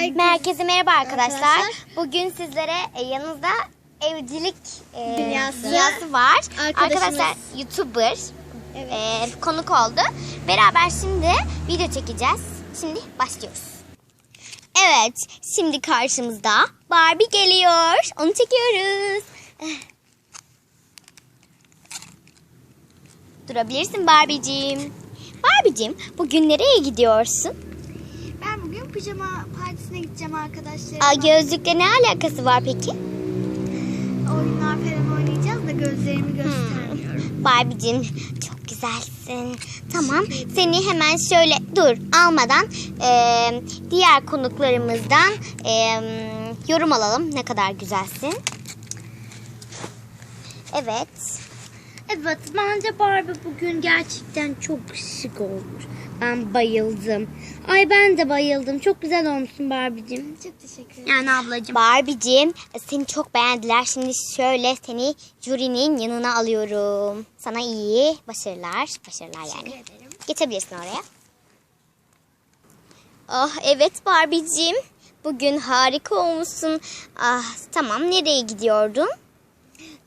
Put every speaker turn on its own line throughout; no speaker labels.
Herkese merhaba arkadaşlar.
Arkadaşlar.
Bugün sizlere e, yanınızda evcilik e,
Dünyası.
dünyası var.
Arkadaşımız.
Arkadaşlar YouTuber
Evet.
e, konuk oldu. Beraber şimdi video çekeceğiz. Şimdi başlıyoruz. Evet, şimdi karşımızda Barbie geliyor. Onu çekiyoruz. Durabilirsin Barbie'cim. Barbie'cim, bugün nereye gidiyorsun?
Bugün pijama partisine gideceğim arkadaşlarım.
Aa, gözlükle ne alakası var peki?
Oyunlar falan oynayacağız da gözlerimi göstermiyorum.
Barbie'cim çok güzelsin. Tamam seni hemen şöyle dur almadan eee, diğer konuklarımızdan eee, yorum alalım. Ne kadar güzelsin. Evet.
Evet bence Barbie bugün gerçekten çok şık olmuş. Ben bayıldım. Ay ben de bayıldım. Çok güzel olmuşsun Barbie'cim.
Çok teşekkür ederim.
Yani ablacığım.
Barbie'cim seni çok beğendiler. Şimdi şöyle seni jürinin yanına alıyorum. Sana iyi başarılar. Başarılar yani.
Teşekkür ederim.
Geçebilirsin oraya. Oh evet Barbie'cim. Bugün harika olmuşsun. Ah tamam nereye gidiyordun?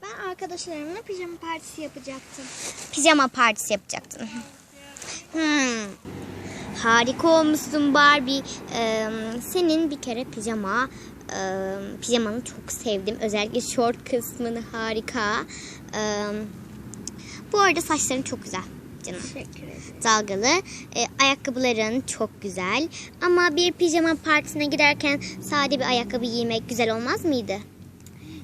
Ben arkadaşlarımla pijama partisi yapacaktım.
Pijama partisi yapacaktın. Hmm. Harika olmuşsun Barbie. Ee, senin bir kere pijama e, pijamanı çok sevdim. Özellikle short kısmını harika. Ee, bu arada saçların çok güzel canım.
Teşekkür ederim.
dalgalı. E, ayakkabıların çok güzel. Ama bir pijama partisine giderken sade bir ayakkabı giymek güzel olmaz mıydı?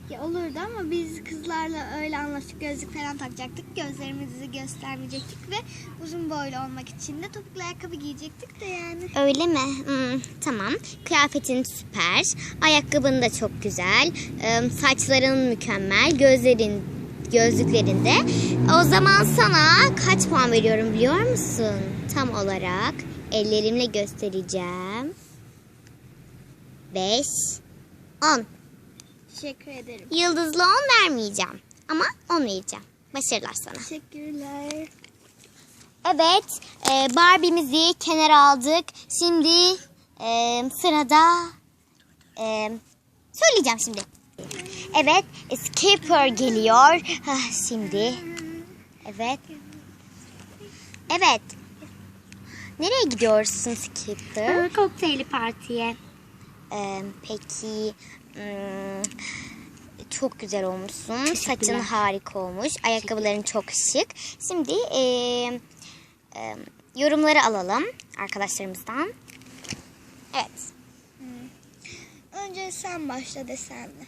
Ya olurdu ama biz kızlarla öyle anlaştık. Gözlük falan takacaktık. Gözlerimizi göstermeyecektik ve uzun boylu olmak için de topuklu ayakkabı giyecektik de yani.
Öyle mi? Hmm, tamam. Kıyafetin süper. Ayakkabın da çok güzel. E, saçların mükemmel. Gözlerin gözlüklerinde. O zaman sana kaç puan veriyorum biliyor musun? Tam olarak ellerimle göstereceğim. 5 10
Teşekkür ederim.
Yıldızlı 10 vermeyeceğim. Ama 10 vereceğim. Başarılar sana.
Teşekkürler.
Evet. E, Barbie'mizi kenara aldık. Şimdi e, sırada e, söyleyeceğim şimdi. Evet. Skipper geliyor. Şimdi. Evet. Evet. Nereye gidiyorsun Skipper?
Ee, kokteyli partiye.
Ee, peki hmm, çok güzel olmuşsun. Saçın harika olmuş. Ayakkabıların çok şık. Şimdi e, e, yorumları alalım arkadaşlarımızdan. Evet.
Önce sen başla desenle.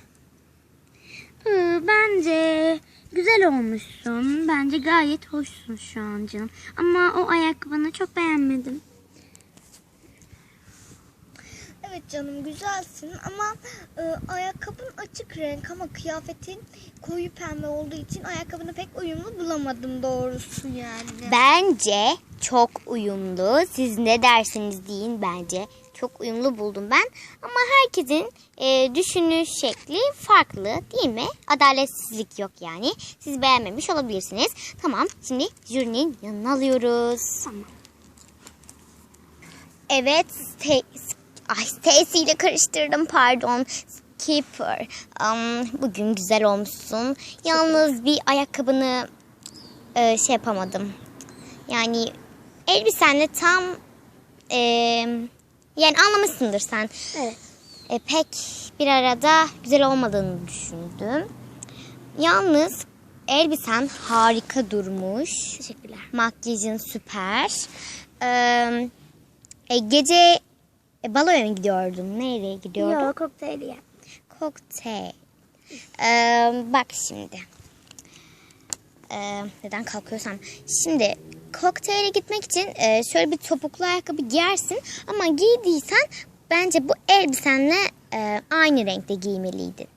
Ee, bence güzel olmuşsun. Bence gayet hoşsun şu an canım. Ama o ayakkabını çok beğenmedim.
Evet canım güzelsin ama e, ayakkabın açık renk ama kıyafetin koyu pembe olduğu için ayakkabını pek uyumlu bulamadım doğrusu yani.
Bence çok uyumlu. Siz ne dersiniz deyin bence. Çok uyumlu buldum ben. Ama herkesin e, düşünüş şekli farklı değil mi? Adaletsizlik yok yani. Siz beğenmemiş olabilirsiniz. Tamam şimdi jürinin yanına alıyoruz.
Tamam.
Evet. Ay Stacy karıştırdım pardon. Skipper. Um, bugün güzel olmuşsun. Yalnız bir ayakkabını e, şey yapamadım. Yani elbisenle tam e, yani anlamışsındır sen.
Evet.
E, pek bir arada güzel olmadığını düşündüm. Yalnız elbisen harika durmuş.
Teşekkürler.
Makyajın süper. E, gece e, baloya mı gidiyordun? Nereye gidiyordun?
Yok kokteyli yap.
Kokteyl. Ee, bak şimdi. Ee, neden kalkıyorsam. Şimdi kokteyle gitmek için e, şöyle bir topuklu ayakkabı giyersin. Ama giydiysen bence bu elbisenle e, aynı renkte giymeliydin.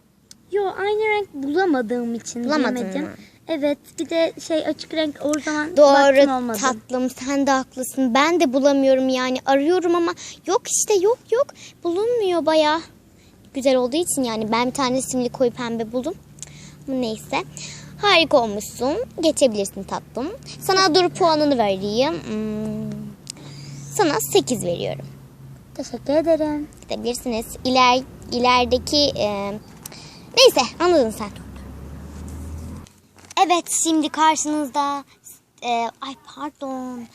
Yo aynı renk bulamadığım için
Bulamadın
giyemedim.
mı?
Evet bir de şey açık renk o zaman
Doğru
olmadı.
tatlım sen de haklısın. Ben de bulamıyorum yani arıyorum ama yok işte yok yok bulunmuyor baya. Güzel olduğu için yani ben bir tane simli koyu pembe buldum. Ama neyse. Harika olmuşsun. Geçebilirsin tatlım. Sana dur puanını vereyim. Hmm, Sana 8 veriyorum.
Teşekkür ederim.
Gidebilirsiniz. İler, ilerideki e, neyse anladın sen. Evet şimdi karşınızda e, ay pardon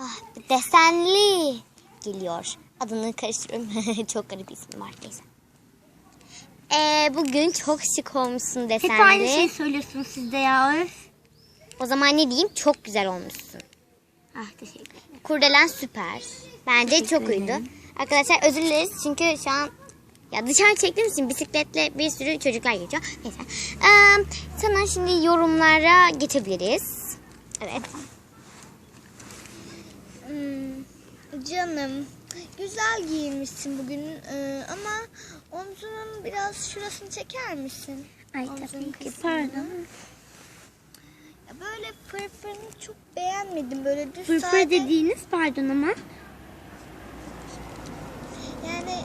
ah, desenli geliyor. Adını karıştırıyorum. çok garip ismi var neyse. E, bugün çok şık olmuşsun desenli.
Hep aynı şeyi söylüyorsunuz siz de ya. Öf.
O zaman ne diyeyim çok güzel olmuşsun.
Ah teşekkür ederim.
Kurdelen süper. Bence çok uydu. Arkadaşlar özür dileriz çünkü şu an ya dışarı çektiğim için bisikletle bir sürü çocuklar geçiyor. Neyse. Ee, sana şimdi yorumlara geçebiliriz. Evet.
Hmm, canım güzel giyinmişsin bugün e, ama omzunun biraz şurasını çeker misin?
Ay
Omzunun
tabii ki
kısmını.
pardon.
Ya böyle fırfırını çok beğenmedim böyle düz
Fırfır
sade.
dediğiniz pardon ama.
Yani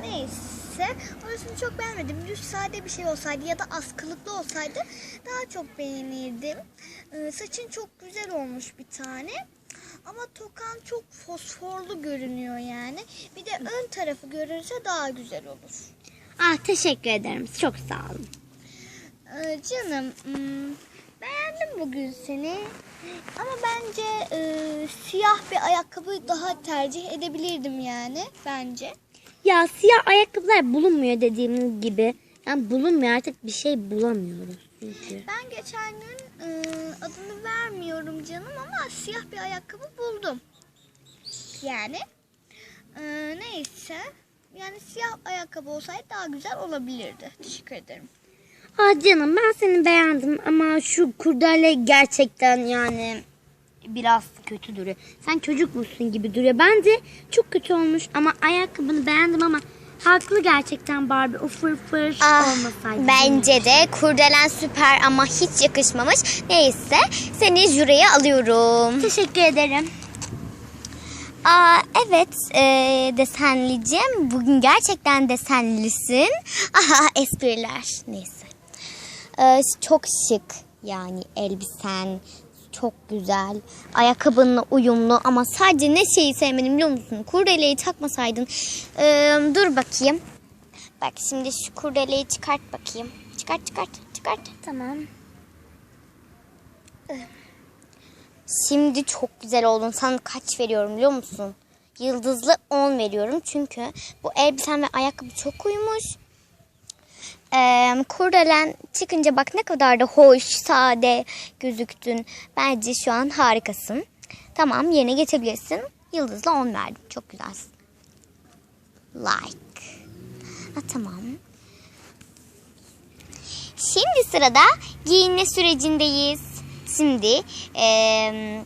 neyse orasını çok beğenmedim. Düz sade bir şey olsaydı ya da askılıklı olsaydı daha çok beğenirdim. Ee, saçın çok güzel olmuş bir tane. Ama tokan çok fosforlu görünüyor yani. Bir de ön tarafı görünse daha güzel olur.
Ah teşekkür ederim. Çok sağ olun.
Ee, canım hmm, beğendim bugün seni. Ama bence e, siyah bir ayakkabı daha tercih edebilirdim yani bence.
Ya siyah ayakkabılar bulunmuyor dediğim gibi. Yani bulunmuyor artık bir şey bulamıyoruz çünkü.
Ben geçen gün e, adını vermiyorum canım ama siyah bir ayakkabı buldum. Yani e, neyse yani siyah ayakkabı olsaydı daha güzel olabilirdi. Teşekkür ederim.
Ah canım ben seni beğendim ama şu kurdele gerçekten yani biraz kötü duruyor. Sen çocuk musun gibi duruyor. Bence çok kötü olmuş ama ayakkabını beğendim ama haklı gerçekten Barbie. O fırfır
Ah,
olmasaydı.
bence de kurdelen süper ama hiç yakışmamış. Neyse seni jüriye alıyorum.
Teşekkür ederim.
Aa, evet e, desenlicim. Bugün gerçekten desenlisin. Aha espriler. Neyse. Ee, çok şık yani elbisen. Çok güzel. Ayakkabınla uyumlu ama sadece ne şeyi sevmedim biliyor musun? Kurdeleyi takmasaydın. Ee, dur bakayım. Bak şimdi şu kurdeleyi çıkart bakayım. Çıkart çıkart çıkart.
Tamam.
Şimdi çok güzel oldun. Sana kaç veriyorum biliyor musun? Yıldızlı 10 veriyorum. Çünkü bu elbisen ve ayakkabı çok uymuş. Ee, kurdelen çıkınca bak ne kadar da hoş, sade gözüktün. Bence şu an harikasın. Tamam yerine geçebilirsin. Yıldızlı 10 verdim. Çok güzelsin. Like. Ha, tamam. Şimdi sırada giyinme sürecindeyiz. Şimdi eee,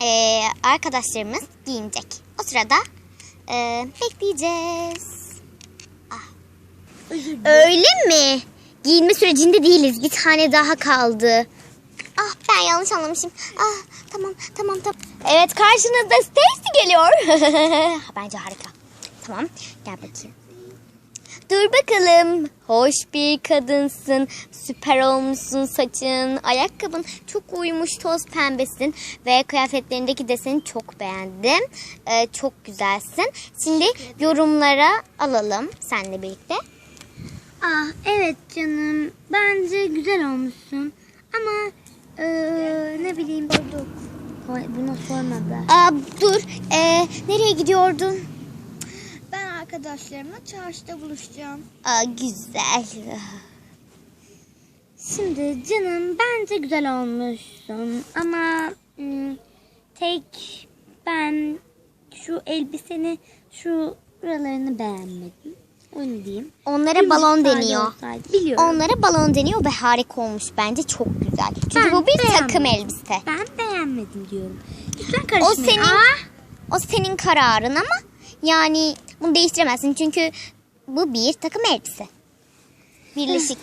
eee, arkadaşlarımız giyinecek. O sırada eee, bekleyeceğiz. Öyle mi? Giyinme sürecinde değiliz. Bir tane daha kaldı. Ah ben yanlış anlamışım. Ah tamam tamam tamam. Evet karşınızda Stacy geliyor. Bence harika. Tamam gel bakayım. Dur bakalım. Hoş bir kadınsın. Süper olmuşsun saçın. Ayakkabın çok uymuş toz pembesin. Ve kıyafetlerindeki deseni çok beğendim. Ee, çok güzelsin. Şimdi yorumlara alalım seninle birlikte.
Ah evet canım. Bence güzel olmuşsun. Ama eee, ne bileyim. Buna sormadı.
Aa, dur. Ee, nereye gidiyordun?
Ben arkadaşlarımla çarşıda buluşacağım.
Aa, güzel.
Şimdi canım bence güzel olmuşsun. Ama hmm, tek ben şu elbiseni şu buralarını beğenmedim. Onu diyeyim.
Onlara
Bir
balon deniyor.
olsaydı. Biliyorum.
Onlara balon deniyor ve harika olmuş. Bence çok güzel. Çünkü
Ben
bu bir
beğenmedim.
takım elbise.
Ben beğenmedim diyorum. Lütfen
O
karışmayın.
senin
Aa!
o senin kararın ama yani bunu değiştiremezsin çünkü bu bir takım elbise. Birleşik.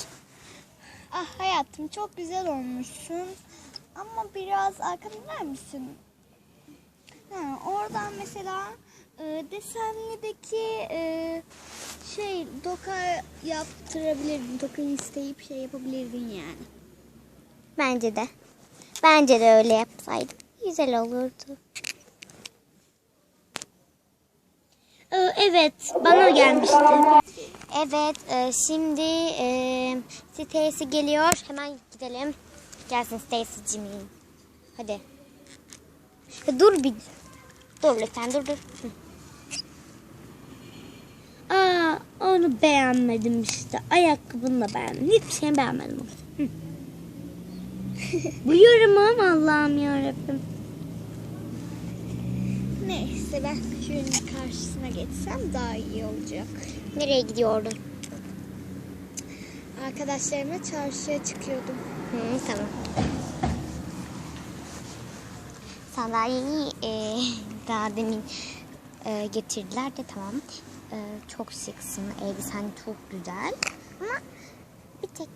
Ah hayatım çok güzel olmuşsun. Ama biraz arka döner misin? Ha, oradan mesela e, desenlideki e, şey doka yaptırabilirdin. Dokayı isteyip şey yapabilirdin yani.
Bence de. Bence de öyle yapsaydım. Güzel olurdu.
Ee, Evet bana gelmişti.
Evet, e, şimdi e, Stacy geliyor. Hemen gidelim. Gelsin Stacy'cim. Hadi. Dur bir. Dur lütfen dur dur. Hı.
Aa onu beğenmedim işte. Ayakkabını da beğenmedim. Hiçbir şey beğenmedim. Buyurum ama Allah'ım yarabbim.
Neyse ben şunun karşısına geçsem daha iyi olacak.
Nereye gidiyordun?
Arkadaşlarımla çarşıya çıkıyordum.
Hı, tamam. Sandalyeyi e, daha demin e, getirdiler de tamam. E, çok şıksın. Elbisen çok güzel. Ama bir tek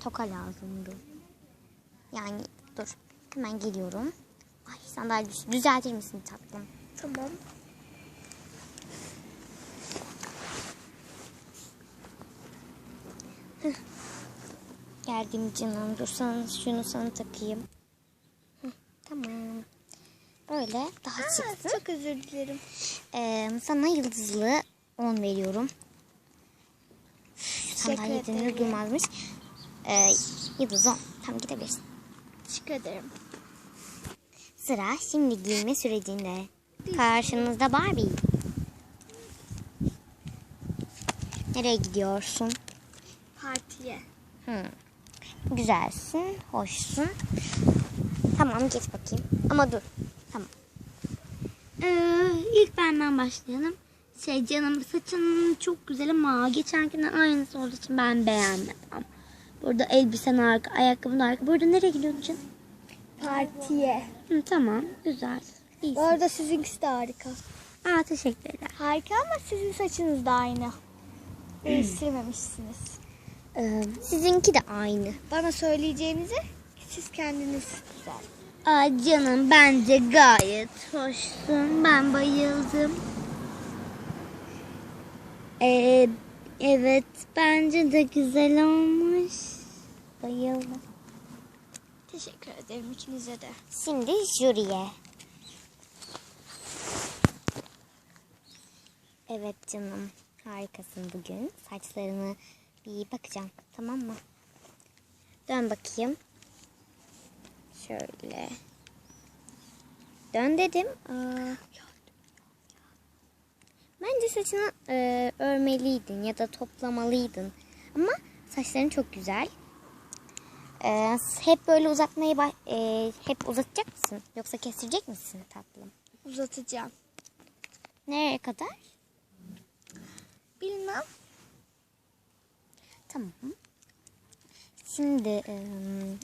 toka lazımdı. Yani dur. Hemen geliyorum. Ay sandalye düz- düzeltir misin tatlım?
Tamam.
Geldim canım. Dur sana şunu sana takayım. Tamam. Böyle daha
Aa, çok özür dilerim.
Ee, sana yıldızlı 10 veriyorum. Sandalyeden
ederim.
durmazmış. Ee, yıldız 10. Tamam gidebilirsin.
Teşekkür ederim.
Sıra şimdi giyinme sürecinde. Karşınızda Barbie. Nereye gidiyorsun?
Partiye.
Hı. Güzelsin, hoşsun. Tamam geç bakayım. Ama dur. Tamam.
Ee, ilk benden başlayalım. Şey canım saçın çok güzel ama geçenkinden aynısı olduğu için ben beğenmedim. Burada elbisen arka, ayakkabın arka. Burada nereye gidiyorsun canım?
Partiye.
Hı, tamam güzel. İyisin.
arada sizinkisi de harika.
Aa teşekkürler.
Harika ama sizin saçınız da aynı. Değiştirmemişsiniz.
Ee, sizinki de aynı.
Bana söyleyeceğinizi siz kendiniz güzel.
Aa canım bence gayet hoşsun. Ben bayıldım. Ee, evet bence de güzel olmuş. Bayıldım.
Teşekkür ederim ikinize de.
Şimdi jüriye. Evet canım. Harikasın bugün. Saçlarını bir bakacağım. Tamam mı? Dön bakayım. Şöyle. Dön dedim. Aa. Bence saçını e, örmeliydin ya da toplamalıydın. Ama saçların çok güzel. Ee, hep böyle uzatmayı e, hep uzatacak mısın? Yoksa kestirecek misin tatlım?
Uzatacağım.
Nereye kadar?
Bilmem.
Tamam. Şimdi e,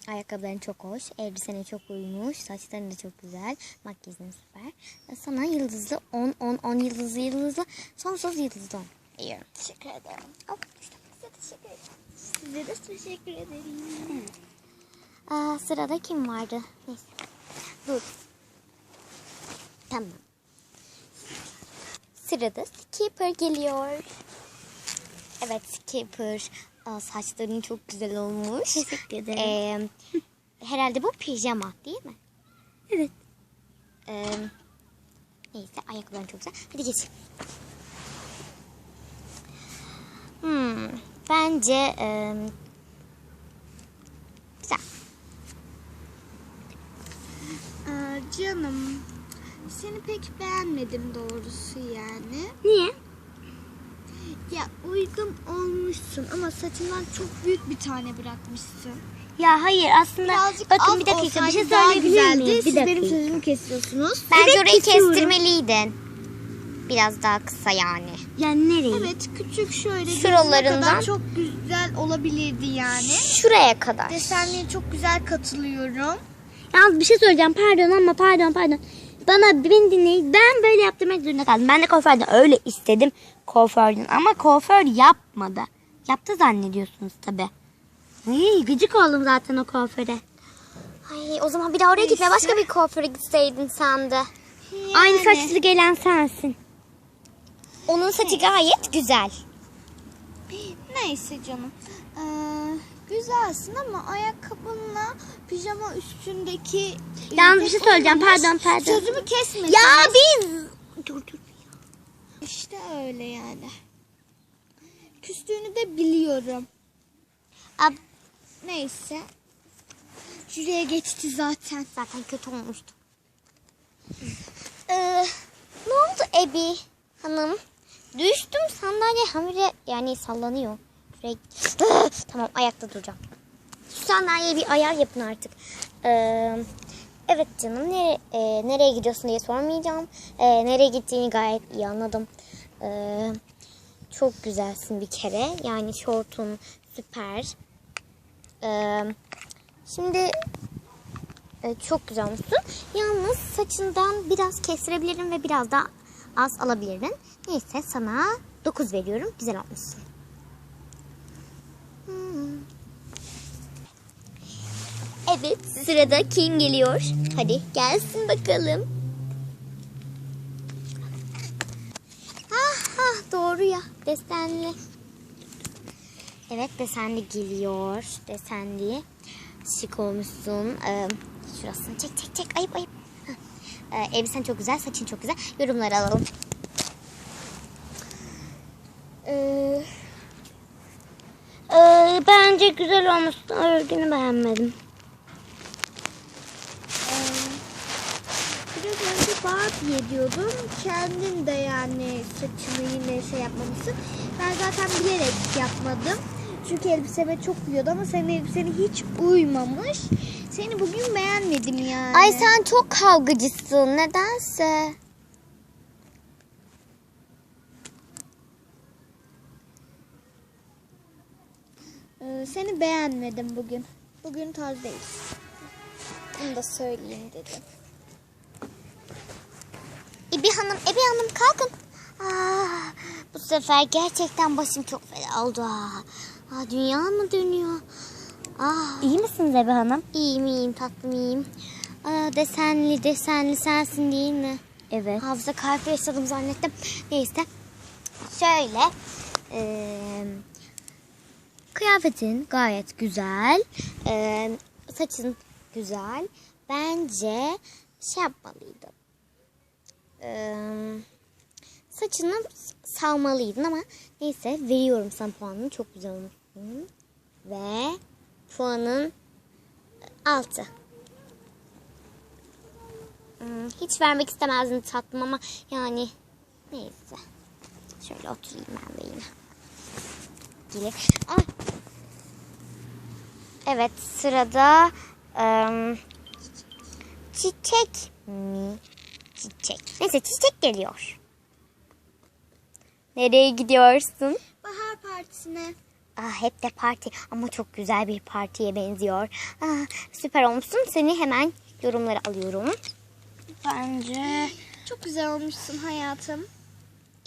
ayakkabıların çok hoş, elbisene çok uymuş, saçların da çok güzel, makyajın süper. E, Sana yıldızlı 10, 10, 10 yıldızlı yıldızlı, sonsuz yıldızlı 10 veriyorum.
Teşekkür ederim.
Al.
Size teşekkür ederim. Size de teşekkür ederim.
Aa, sırada kim vardı? Neyse. Dur. Tamam. Sırada Skipper geliyor. Evet Skipper. Aa, saçların çok güzel olmuş.
Teşekkür ederim.
Ee, herhalde bu pijama değil mi?
Evet.
Ee, neyse ayakkabıların çok güzel. Hadi geç. Hmm, bence e, güzel.
Aa, canım. Seni pek beğenmedim doğrusu yani.
Niye?
Ya uygun olmuşsun ama saçından çok büyük bir tane bırakmışsın.
Ya hayır aslında
Birazcık
bakın
az
bir dakika bir
olsaydı
şey
daha
söyleyebilir
güzeldi.
miyim? Bir
Siz
dakika.
benim sözümü kesiyorsunuz.
Bence
Evet,
orayı
kesiyorum.
kestirmeliydin. Biraz daha kısa yani.
Yani nereye?
Evet küçük şöyle
Şuralarından-
kadar çok güzel olabilirdi yani.
Şuraya kadar.
Desenliğe çok güzel katılıyorum.
Yalnız bir şey söyleyeceğim pardon ama pardon pardon. Bana beni dinleyin. Ben böyle yaptırmak zorunda kaldım. Ben de kuaförden öyle istedim kuaförden ama kuaför yapmadı. Yaptı zannediyorsunuz tabi. Ay, gıcık oldum zaten o kuaföre.
Ay, o zaman bir daha oraya gitme. Başka bir kuaföre gitseydin sen de.
Aynı saçlı gelen sensin.
Onun saçı gayet güzel.
Neyse canım. Ee, güzelsin ama ayakkabınla pijama üstündeki...
Yalnız bir şey söyleyeceğim. Pardon, pardon.
Sözümü kesme.
Ya biz... Dur dur.
İşte öyle yani. Küstüğünü de biliyorum.
Ab
Neyse. Jüriye geçti zaten.
zaten kötü olmuştu. Ee, ne oldu Ebi hanım? Düştüm sandalye hamile yani sallanıyor. Şuraya... tamam ayakta duracağım. Şu sandalyeye bir ayar yapın artık. Ee, evet canım nere, e, nereye gidiyorsun diye sormayacağım. Ee, nereye gittiğini gayet iyi anladım. Ee, çok güzelsin bir kere. Yani şortun süper. Ee, şimdi e, çok güzel olmuşsun. Yalnız saçından biraz kestirebilirim ve biraz da az alabilirim. Neyse sana 9 veriyorum. Güzel olmuşsun. Hmm. Evet sırada kim geliyor? Hadi gelsin bakalım. Ah, ah doğru ya desenli. Evet desenli geliyor. Desenli. Şık olmuşsun. Ee, şurasını çek çek çek. Ayıp ayıp. Ee, elbisen çok güzel. Saçın çok güzel. Yorumları alalım.
Ee,
Ee, bence güzel olmuşsun. Örgünü beğenmedim.
e, önce Barbie diyordum. Kendin de yani saçını yine şey yapmamışsın. Ben zaten bilerek yapmadım. Çünkü elbiseme çok uyuyordu ama senin elbisene hiç uymamış. Seni bugün beğenmedim yani.
Ay sen çok kavgacısın. Nedense.
Ee, seni beğenmedim bugün. Bugün tarz değil. Bunu da söyleyeyim dedim.
Ebi Hanım, Ebi Hanım kalkın. Ah, bu sefer gerçekten başım çok fena oldu. Ah, Ah, dünya mı dönüyor? Ah,
İyi misiniz Ebe Hanım?
iyiyim iyiyim tatlım iyiyim. Aa, desenli desenli sensin değil mi?
Evet.
Hafıza kaybı yaşadım zannettim. Neyse. Şöyle. eee, kıyafetin gayet güzel. Eee, saçın güzel. Bence şey yapmalıydın. Saçını salmalıydın ama neyse veriyorum sana puanını. Çok güzel olmuşsun. Ve puanın 6. Hmm, hiç vermek istemezdim tatlım ama yani neyse. Şöyle oturayım ben de yine. Gire. Ay. Evet sırada em, çiçek mi? Çiçek. Neyse çiçek geliyor. Nereye gidiyorsun?
Bahar partisine.
Ah, hep de parti ama çok güzel bir partiye benziyor. Ah, süper olmuşsun. Seni hemen yorumları alıyorum.
Bence...
Çok güzel olmuşsun hayatım.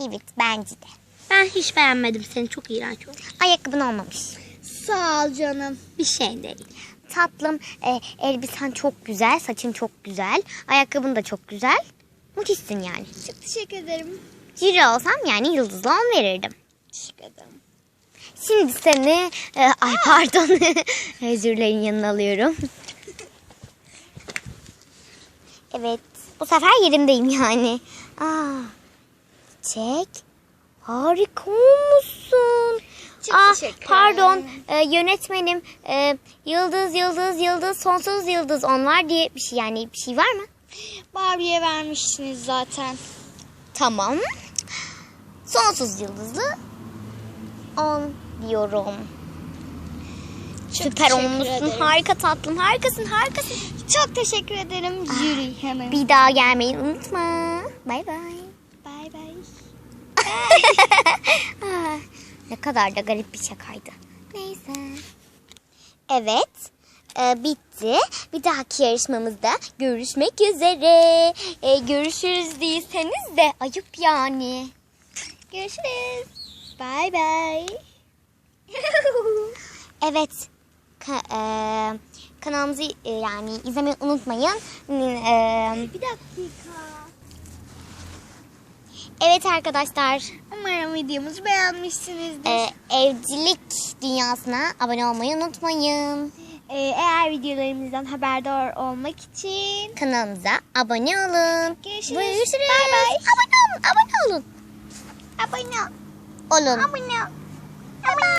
Evet bence de.
Ben hiç beğenmedim seni. Çok iğrenç olmuş.
Ayakkabın olmamış.
Sağ ol canım.
Bir şey değil.
Tatlım e, elbisen çok güzel, saçın çok güzel, ayakkabın da çok güzel. Müthişsin yani.
Çok teşekkür ederim.
Jüri olsam yani yıldızlı on verirdim.
Teşekkür ederim.
Şimdi seni, e, ay pardon, jürilerin yanına alıyorum. evet, bu sefer yerimdeyim yani. Aa, çek, harika olmuşsun.
Çok
ah,
teşekkür
pardon e, yönetmenim e, yıldız yıldız yıldız sonsuz yıldız onlar diye bir şey yani bir şey var mı?
Barbie'ye vermiştiniz zaten.
Tamam. Sonsuz yıldızlı 10 diyorum. Süper
teşekkür
olmuşsun.
ederim.
Harika tatlım. Harikasın, harikasın.
Çok teşekkür ederim jüri hanım.
Bir daha gelmeyi unutma. Bay bay.
Bay bay.
Ah, ne kadar da garip bir şakaydı. Neyse. Evet. E, bitti. Bir dahaki yarışmamızda görüşmek üzere. E, görüşürüz değilseniz de ayıp yani.
Görüşürüz. Bay bay.
Evet. Ka- e, kanalımızı e, yani izlemeyi unutmayın. E,
Bir dakika.
evet arkadaşlar.
Umarım videomuzu beğenmişsinizdir.
e, evcilik dünyasına abone olmayı unutmayın.
Ee, eğer videolarımızdan haberdar olmak için
kanalımıza abone olun.
Görüşürüz.
Görüşürüz.
Bye bye.
Abone olun. Abone olun.
Abone olun.
Abone olun.
Abone olun.